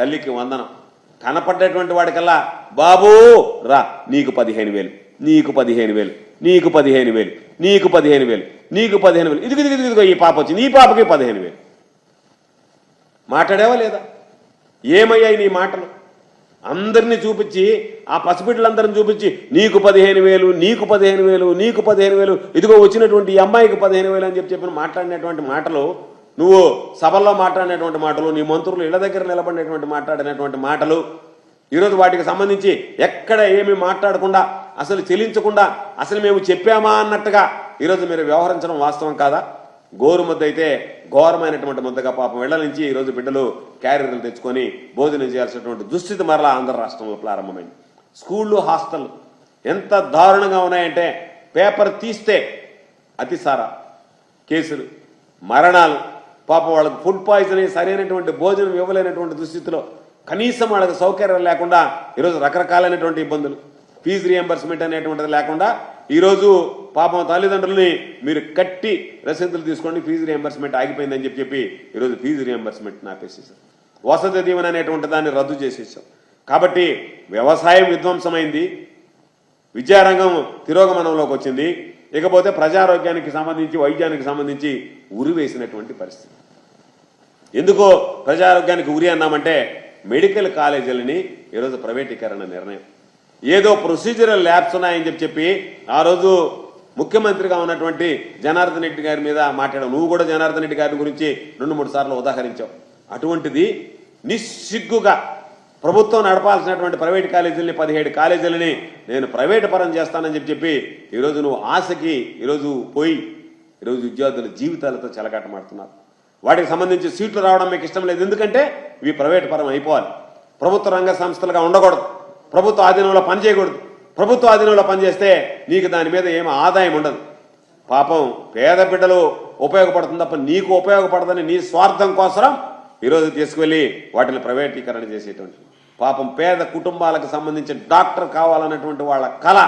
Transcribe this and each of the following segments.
తల్లికి వందనం. కనపడ్డటువంటి వాడికల్లా బాబూ రా నీకు పదిహేను వేలు నీకు పదిహేను వేలు నీకు పదిహేను వేలు నీకు పదిహేను వేలు నీకు పదిహేను వేలు ఇదిగు ఇదిగో ఇదిగో ఈ పాప వచ్చింది ఈ పాపకి పదిహేను వేలు. మాట్లాడేవా లేదా? ఏమయ్యాయి నీ మాటలు? అందరినీ చూపించి ఆ పసిబిడ్డలందరిని చూపించి నీకు పదిహేను వేలు నీకు పదిహేను వేలు నీకు పదిహేను వేలు ఇదిగో వచ్చినటువంటి ఈ అమ్మాయికి పదిహేను వేలు అని చెప్పి చెప్పిన మాట్లాడినటువంటి మాటలు నువ్వు సభల్లో మాట్లాడినటువంటి మాటలు నీ మంత్రులు ఇళ్ళ దగ్గర నిలబడినటువంటి మాట్లాడినటువంటి మాటలు ఈరోజు వాటికి సంబంధించి ఎక్కడ ఏమి మాట్లాడకుండా అసలు చెల్లించకుండా అసలు మేము చెప్పామా అన్నట్టుగా ఈరోజు మీరు వ్యవహరించడం వాస్తవం కాదా? గోరు ముద్ద అయితే ఘోరమైనటువంటి ముద్దగా పాపం వెళ్ళ నుంచి ఈరోజు బిడ్డలు క్యారియర్లు తెచ్చుకొని భోజనం చేయాల్సినటువంటి దుస్థితి మరలా ఆంధ్ర రాష్ట్రంలో ప్రారంభమైంది. స్కూళ్ళు హాస్టల్ ఎంత దారుణంగా ఉన్నాయంటే పేపర్ తీస్తే అతిసార కేసులు మరణాలు పాపం వాళ్ళకి ఫుడ్ పాయిజన్ అయ్యి సరైనటువంటి భోజనం ఇవ్వలేనటువంటి దుస్థితిలో కనీసం వాళ్ళకి సౌకర్యం లేకుండా ఈరోజు రకరకాలైనటువంటి ఇబ్బందులు. ఫీజు రియంబర్స్మెంట్ అనేటువంటిది లేకుండా ఈరోజు పాపం తల్లిదండ్రుల్ని మీరు కట్టి రసీదులు తీసుకోండి ఫీజు రియంబర్స్మెంట్ ఆగిపోయిందని చెప్పి చెప్పి ఈరోజు ఫీజు రియంబర్స్మెంట్ ఆపేసేసారు. వసతి దీవెన అనేటువంటి దాన్ని రద్దు చేసేసాం కాబట్టి వ్యవసాయం విధ్వంసమైంది. విద్యారంగం తిరోగమనంలోకి వచ్చింది. ఇకపోతే ప్రజారోగ్యానికి సంబంధించి వైద్యానికి సంబంధించి ఉరి వేసినటువంటి పరిస్థితి. ఎందుకో ప్రజారోగ్యానికి ఉరి అన్నామంటే మెడికల్ కాలేజీలని ఈరోజు ప్రైవేటీకరణ నిర్ణయం. ఏదో ప్రొసీజరల్ ల్యాబ్స్ ఉన్నాయని చెప్పి చెప్పి ఆ రోజు ముఖ్యమంత్రిగా ఉన్నటువంటి జనార్దన్ రెడ్డి గారి మీద మాట్లాడావు నువ్వు కూడా జనార్దన్ రెడ్డి గారి గురించి రెండు మూడు సార్లు ఉదాహరించావు. అటువంటిది నిస్సిగ్గుగా ప్రభుత్వం నడపాల్సినటువంటి ప్రైవేట్ కాలేజీలని పదిహేడు కాలేజీలని నేను ప్రైవేట్ పరం చేస్తానని చెప్పి చెప్పి ఈరోజు నువ్వు ఆశకి ఈరోజు పోయి ఈరోజు విద్యార్థుల జీవితాలతో చెలగాటమాడుతున్నారు వాటికి సంబంధించి సీట్లు రావడం మీకు ఇష్టం లేదు. ఎందుకంటే ఇవి ప్రైవేట్ పరం అయిపోవాలి. ప్రభుత్వ రంగ సంస్థలుగా ఉండకూడదు. ప్రభుత్వ ఆధీనంలో పనిచేయకూడదు ప్రభుత్వ ఆధీనంలో పనిచేస్తే నీకు దాని మీద ఏమి ఆదాయం ఉండదు. పాపం పేద బిడ్డలు ఉపయోగపడుతుంది తప్ప నీకు ఉపయోగపడదని నీ స్వార్థం కోసం ఈరోజు తీసుకువెళ్ళి వాటిని ప్రైవేటీకరణ చేసేటువంటి పాపం పేద కుటుంబాలకు సంబంధించిన డాక్టర్ కావాలన్నటువంటి వాళ్ళ కళ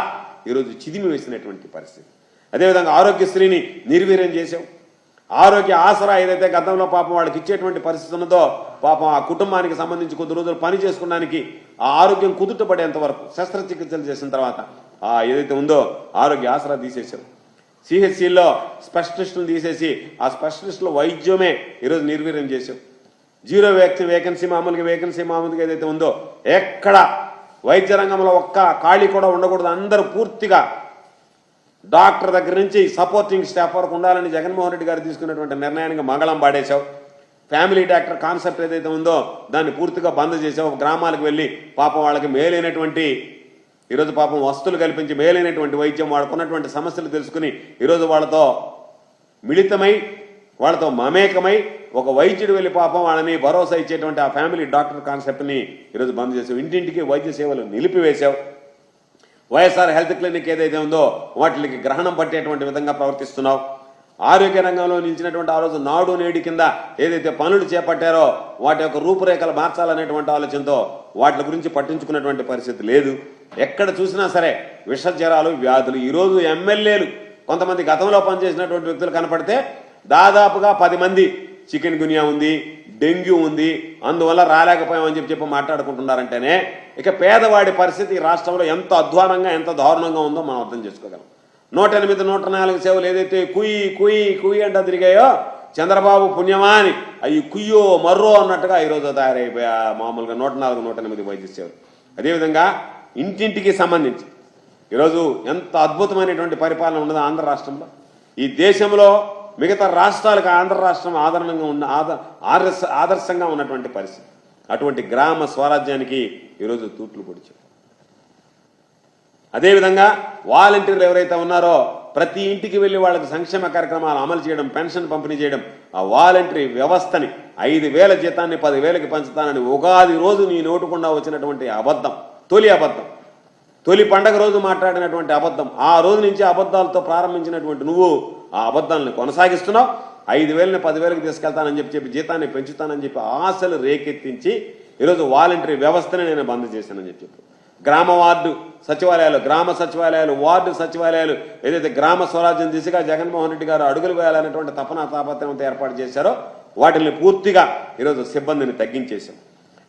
ఈరోజు చిదిమి వేసినటువంటి పరిస్థితి. అదేవిధంగా ఆరోగ్యశ్రీని నిర్వీర్యం చేసావు ఆరోగ్య ఆసరా ఏదైతే గతంలో పాపం వాళ్ళకి ఇచ్చేటువంటి పరిస్థితి ఉన్నదో పాపం ఆ కుటుంబానికి సంబంధించి కొద్ది రోజులు పని చేసుకోవడానికి ఆ ఆరోగ్యం కుదుటపడేంత వరకు శస్త్రచికిత్సలు చేసిన తర్వాత ఆ ఏదైతే ఉందో ఆరోగ్య ఆసరా తీసేశారు. సిహెచ్సిలో స్పెషలిస్టులు తీసేసి ఆ స్పెషలిస్టుల వైద్యమే ఈరోజు నిర్వీర్యం చేశాం జీరో వ్యాక్సిన్ వేకెన్సీ మామూలుగా వేకెన్సీ మామూలుగా ఏదైతే ఉందో ఎక్కడ వైద్య రంగంలో ఒక్క ఖాళీ కూడా ఉండకూడదు. అందరూ పూర్తిగా డాక్టర్ దగ్గర నుంచి సపోర్టింగ్ స్టాఫ్ వరకు ఉండాలని జగన్మోహన్ రెడ్డి గారు తీసుకున్నటువంటి నిర్ణయానికి మంగళం పాడేశావు. ఫ్యామిలీ డాక్టర్ కాన్సెప్ట్ ఏదైతే ఉందో దాన్ని పూర్తిగా బంద్ చేసావు గ్రామాలకు వెళ్ళి పాపం వాళ్ళకి మేలైనటువంటి ఈరోజు పాపం వస్తువులు కల్పించి మేలైనటువంటి వైద్యం వాళ్ళకున్నటువంటి సమస్యలు తెలుసుకుని ఈరోజు వాళ్ళతో మిళితమై వాళ్ళతో మమేకమై ఒక వైద్యుడు వెళ్ళి పాపం వాళ్ళని భరోసా ఇచ్చేటువంటి ఆ ఫ్యామిలీ డాక్టర్ కాన్సెప్ట్ని ఈరోజు బంద్ చేసావు ఇంటింటికి వైద్య సేవలు నిలిపివేశావు. వైఎస్ఆర్ హెల్త్ క్లినిక్ ఏదైతే ఉందో వాటికి గ్రహణం పట్టేటువంటి విధంగా ప్రవర్తిస్తున్నావు. ఆరోగ్య రంగంలో నిలిచినటువంటి ఆ రోజు నాడు నేడు కింద ఏదైతే పనులు చేపట్టారో వాటి యొక్క రూపురేఖలు మార్చాలనేటువంటి ఆలోచనతో వాటి గురించి పట్టించుకున్నటువంటి పరిస్థితి లేదు. ఎక్కడ చూసినా సరే విష జ్వరాలు వ్యాధులు ఈరోజు ఎమ్మెల్యేలు కొంతమంది గతంలో పనిచేసినటువంటి వ్యక్తులు కనపడితే దాదాపుగా పది మంది చికెన్ గునియా ఉంది డెంగ్యూ ఉంది అందువల్ల రాలేకపోయామని చెప్పి చెప్పి మాట్లాడుకుంటున్నారంటేనే ఇక పేదవాడి పరిస్థితి ఈ రాష్ట్రంలో ఎంత అధ్వానంగా ఎంత దారుణంగా ఉందో మనం అర్థం చేసుకోగలం. నూట ఎనిమిది నూట నాలుగు సేవలు ఏదైతే కుయి కుయి కుయి అంట తిరిగాయో చంద్రబాబు పుణ్యమా అని అవి కుయ్యో మర్రో అన్నట్టుగా ఈరోజు తయారైపోయా మామూలుగా నూట నాలుగు నూట ఎనిమిది వైద్య సేవలు. అదేవిధంగా ఇంటింటికి సంబంధించి. ఈరోజు ఎంత అద్భుతమైనటువంటి పరిపాలన ఉండదు ఆంధ్ర రాష్ట్రంలో. ఈ దేశంలో మిగతా రాష్ట్రాలకు ఆంధ్ర రాష్ట్రం ఆదరణంగా ఉన్న ఆదర్శ ఆదర్శంగా ఉన్నటువంటి పరిస్థితి. అటువంటి గ్రామ స్వరాజ్యానికి ఈరోజు తూట్లు పొడిచారు. అదేవిధంగా వాలంటీర్లు ఎవరైతే ఉన్నారో ప్రతి ఇంటికి వెళ్ళి వాళ్ళకి సంక్షేమ కార్యక్రమాలు అమలు చేయడం పెన్షన్ పంపిణీ చేయడం ఆ వాలంటరీ వ్యవస్థని ఐదు వేల జీతాన్ని పదివేలకి పంచుతానని ఉగాది రోజు నీ నోటుకుండా వచ్చినటువంటి అబద్ధం తొలి అబద్ధం. తొలి పండగ రోజు మాట్లాడినటువంటి అబద్ధం ఆ రోజు నుంచి అబద్ధాలతో ప్రారంభించినటువంటి నువ్వు ఆ అబద్ధాలను కొనసాగిస్తున్నావు. ఐదు వేలని పదివేలకు తీసుకెళ్తానని చెప్పి చెప్పి జీతాన్ని పెంచుతానని చెప్పి ఆశలు రేకెత్తించి ఈరోజు వాలంటరీ వ్యవస్థని నేను బంద్ చేశానని చెప్పి చెప్పు. గ్రామ వార్డు సచివాలయాలు గ్రామ సచివాలయాలు వార్డు సచివాలయాలు ఏదైతే గ్రామ స్వరాజ్యం దిశగా జగన్మోహన్ రెడ్డి గారు అడుగులు వేయాలనేటువంటి తపన తాపత్రయంతో ఏర్పాటు చేశారో వాటిని పూర్తిగా ఈరోజు సిబ్బందిని తగ్గించేశాం.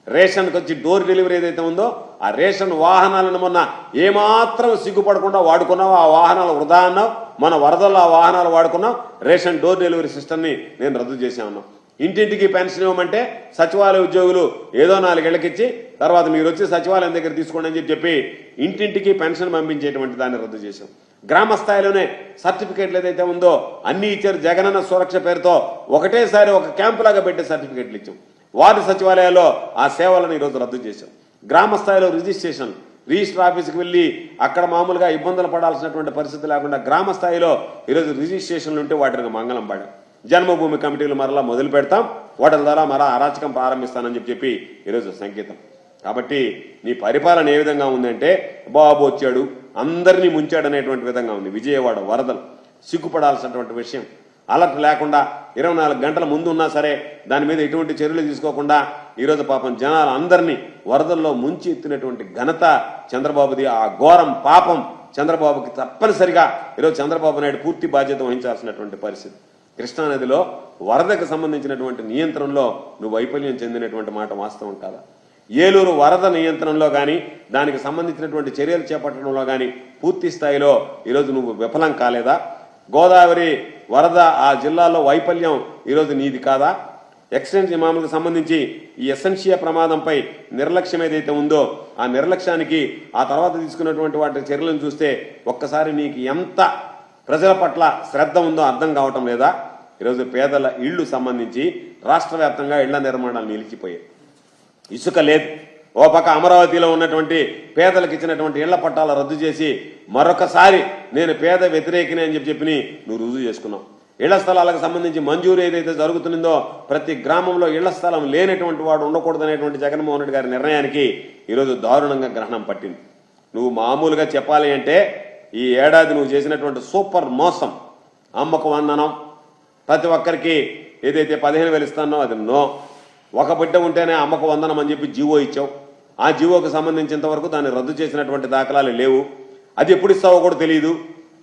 రేషన్కి వచ్చి డోర్ డెలివరీ ఏదైతే ఉందో ఆ రేషన్ వాహనాలను మొన్న ఏమాత్రం సిగ్గుపడకుండా వాడుకున్నావు ఆ వాహనాలు వృధా అన్నావు. మన వరదల్లో ఆ వాహనాలు వాడుకున్నాం రేషన్ డోర్ డెలివరీ సిస్టమ్ని నేను రద్దు చేశాను ఇంటింటికి పెన్షన్ ఇవ్వమంటే సచివాలయ ఉద్యోగులు ఏదో నాలుగేళ్ళకిచ్చి తర్వాత మీరు వచ్చి సచివాలయం దగ్గర తీసుకోండి అని చెప్పి చెప్పి ఇంటింటికి పెన్షన్ పంపించేటువంటి దాన్ని రద్దు చేశాం. గ్రామ స్థాయిలోనే సర్టిఫికేట్లు ఏదైతే ఉందో అన్ని ఇచ్చారు. జగనన్న సురక్ష పేరుతో ఒకటేసారి ఒక క్యాంపులాగా పెట్టే సర్టిఫికేట్లు ఇచ్చాం. వార్డు సచివాలయాల్లో ఆ సేవలను ఈరోజు రద్దు చేశాం. గ్రామ స్థాయిలో రిజిస్ట్రేషన్ రిజిస్టర్ ఆఫీస్కి వెళ్ళి అక్కడ మామూలుగా ఇబ్బందులు పడాల్సినటువంటి పరిస్థితి లేకుండా గ్రామ స్థాయిలో ఈరోజు రిజిస్ట్రేషన్లు ఉంటే వాటిని మంగళం పడాం. జన్మభూమి కమిటీలు మరలా మొదలు పెడతాం. వాటి ద్వారా మరలా అరాచకం ప్రారంభిస్తానని చెప్పి చెప్పి ఈరోజు సంకేతం. కాబట్టి నీ పరిపాలన ఏ విధంగా ఉందంటే బాబు వచ్చాడు అందరినీ ముంచాడు అనేటువంటి విధంగా ఉంది. విజయవాడ వరదలు సిగ్గుపడాల్సినటువంటి విషయం. అలర్ట్ లేకుండా ఇరవై నాలుగు గంటల ముందు ఉన్నా సరే దాని మీద ఎటువంటి చర్యలు తీసుకోకుండా ఈరోజు పాపం జనాలు అందరినీ వరదల్లో ముంచి ఎత్తినటువంటి ఘనత చంద్రబాబుది. ఆ ఘోరం పాపం చంద్రబాబుకి తప్పనిసరిగా ఈరోజు చంద్రబాబు నాయుడు పూర్తి బాధ్యత వహించాల్సినటువంటి పరిస్థితి. కృష్ణానదిలో వరదకు సంబంధించినటువంటి నియంత్రణలో నువ్వు వైఫల్యం చెందినటువంటి మాట వాస్తవం కాదా? ఏలూరు వరద నియంత్రణలో కానీ దానికి సంబంధించినటువంటి చర్యలు చేపట్టడంలో కానీ పూర్తి స్థాయిలో ఈరోజు నువ్వు విఫలం కాలేదా? గోదావరి వరద ఆ జిల్లాలో వైఫల్యం ఈరోజు నీది కాదా? ఎక్సిడెంట్ మామూలుకు సంబంధించి ఈ ఎసెన్షియా ప్రమాదంపై నిర్లక్ష్యం ఏదైతే ఉందో ఆ నిర్లక్ష్యానికి ఆ తర్వాత తీసుకున్నటువంటి వాటి చర్యలను చూస్తే ఒక్కసారి నీకు ఎంత ప్రజల పట్ల శ్రద్ధ ఉందో అర్థం కావటం లేదా? ఈరోజు పేదల ఇళ్ళు సంబంధించి రాష్ట్ర వ్యాప్తంగా ఇళ్ళ నిర్మాణాలు నిలిచిపోయాయి. ఇసుక లేదు. ఓ పక్క అమరావతిలో ఉన్నటువంటి పేదలకు ఇచ్చినటువంటి ఇళ్ళ పట్టాల రద్దు చేసి మరొకసారి నేను పేద వ్యతిరేకిని అని చెప్పి చెప్పి నువ్వు రుజువు చేసుకున్నావు. ఇళ్ళ స్థలాలకు సంబంధించి మంజూరు ఏదైతే జరుగుతుందో ప్రతి గ్రామంలో ఇళ్ళ స్థలం లేనటువంటి వాడు ఉండకూడదనేటువంటి జగన్మోహన్ రెడ్డి గారి నిర్ణయానికి ఈరోజు దారుణంగా గ్రహణం పట్టింది. నువ్వు మామూలుగా చెప్పాలి అంటే ఈ ఏడాది నువ్వు చేసినటువంటి సూపర్ మోసం అమ్మకు వందనం ప్రతి ఒక్కరికి ఏదైతే పదిహేను వేలు ఇస్తానో అది నో. ఒక బిడ్డ ఉంటేనే అమ్మకు వందనం అని చెప్పి జీవో ఇచ్చావు. ఆ జీవోకు సంబంధించినంత వరకు దాన్ని రద్దు చేసినటువంటి దాఖలాలు లేవు. అది ఎప్పుడు ఇస్తావో కూడా తెలియదు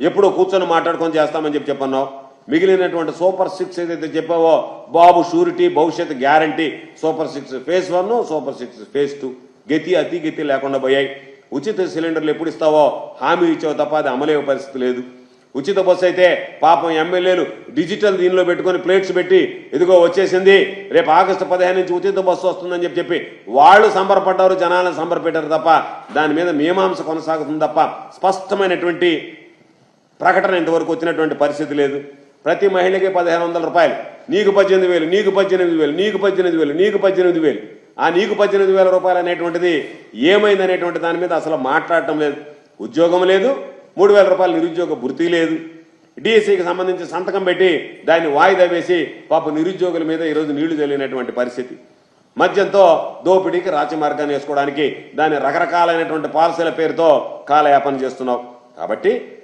ఎప్పుడో కూర్చొని మాట్లాడుకొని చేస్తామని చెప్పి చెప్పన్నావు. మిగిలినటువంటి సూపర్ సిక్స్ ఏదైతే చెప్పావో బాబు షూరిటీ భవిష్యత్ guarantee super six phase one super six phase two. గతి అతి గతి లేకుండా పోయాయి. ఉచిత సిలిండర్లు ఎప్పుడు ఇస్తావో హామీ ఇచ్చావు తప్ప అది అమలయ్యే పరిస్థితి లేదు. ఉచిత బస్సు అయితే పాపం ఎమ్మెల్యేలు డిజిటల్ దీనిలో పెట్టుకొని ప్లేట్స్ పెట్టి ఇదిగో వచ్చేసింది. రేపు ఆగస్టు పదిహేను నుంచి ఉచిత బస్సు వస్తుందని చెప్పి చెప్పి వాళ్ళు సంబరపడ్డారు జనాలను సంబరపెట్టారు తప్ప దాని మీద మీమాంస కొనసాగుతుంది తప్ప స్పష్టమైనటువంటి ప్రకటన ఇంతవరకు వచ్చినటువంటి పరిస్థితి లేదు. ప్రతి మహిళకి పదిహేను వందల రూపాయలు. నీకు పద్దెనిమిది వేలు నీకు పద్దెనిమిది వేలు నీకు పద్దెనిమిది వేలు నీకు పద్దెనిమిది వేలు. ఆ నీకు పద్దెనిమిది వేల రూపాయలు అనేటువంటిది ఏమైంది అనేటువంటి దాని మీద అసలు మాట్లాడటం లేదు. ఉద్యోగం లేదు మూడు వేల రూపాయలు నిరుద్యోగ భృతి లేదు. డిఎస్సికి సంబంధించి సంతకం పెట్టి దాన్ని వాయిదా వేసి పాప నిరుద్యోగుల మీద ఈరోజు నీళ్ళు చల్లినటువంటి పరిస్థితి. మద్యంతో దోపిడీకి రాచి మార్గాన్ని వేసుకోవడానికి దాని రకరకాలైనటువంటి పాలసీల పేరుతో కాలయాపన చేస్తున్నావు. కాబట్టి